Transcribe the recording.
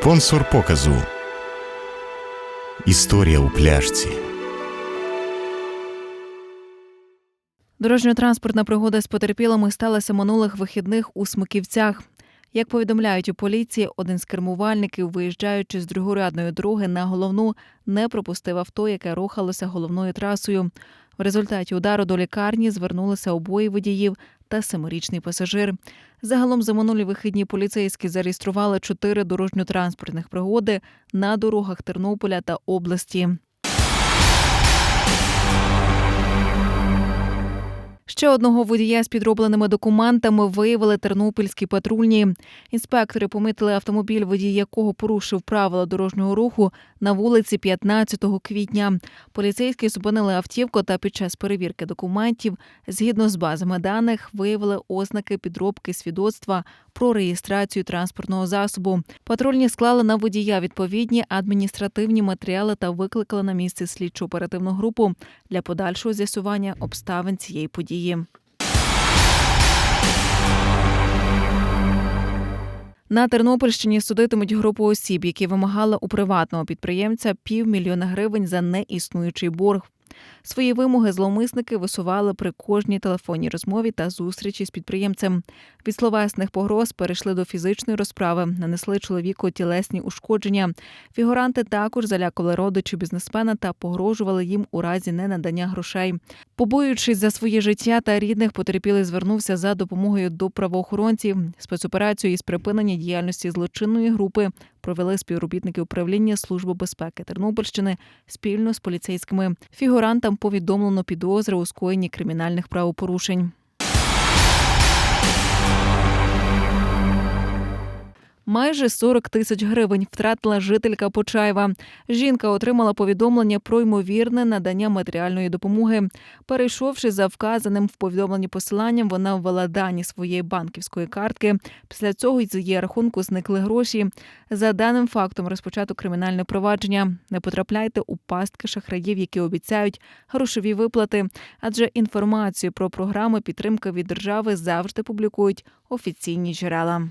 Спонсор показу. Історія у пляшці. Дорожньо-транспортна пригода з потерпілими сталася минулих вихідних у Смиківцях. Як повідомляють у поліції, один з кермувальників, виїжджаючи з другорядної дороги на головну, не пропустив авто, яке рухалося головною трасою. В результаті удару до лікарні звернулися обоє водіїв та семирічний пасажир. Загалом за минулі вихідні поліцейські зареєстрували чотири дорожньо-транспортних пригоди на дорогах Тернополя та області. Ще одного водія з підробленими документами виявили тернопільські патрульні. Інспектори помітили автомобіль, водій якого порушив правила дорожнього руху на вулиці 15 квітня. Поліцейські зупинили автівку та під час перевірки документів, згідно з базами даних, виявили ознаки підробки свідоцтва про реєстрацію транспортного засобу. Патрульні склали на водія відповідні адміністративні матеріали та викликали на місце слідчу оперативну групу для подальшого з'ясування обставин цієї події. На Тернопільщині судитимуть групу осіб, які вимагали у приватного підприємця півмільйона гривень за неіснуючий борг. Свої вимоги зловмисники висували при кожній телефонній розмові та зустрічі з підприємцем. Від словесних погроз перейшли до фізичної розправи, нанесли чоловіку тілесні ушкодження. Фігуранти також залякували родичів бізнесмена та погрожували їм у разі ненадання грошей. Побоюючись за своє життя та рідних, потерпілий звернувся за допомогою до правоохоронців. Спецоперацію із припинення діяльності злочинної групи провели співробітники управління Служби безпеки Тернопільщини спільно з поліцейськими. Фігурантам повідомлено підозри у скоєнні кримінальних правопорушень. Майже 40 тисяч гривень втратила жителька Почаєва. Жінка отримала повідомлення про ймовірне надання матеріальної допомоги. Перейшовши за вказаним в повідомленні посиланням, вона ввела дані своєї банківської картки. Після цього з її рахунку зникли гроші. За даним фактом розпочато кримінальне провадження. Не потрапляйте у пастки шахраїв, які обіцяють грошові виплати, адже інформацію про програми підтримки від держави завжди публікують офіційні джерела.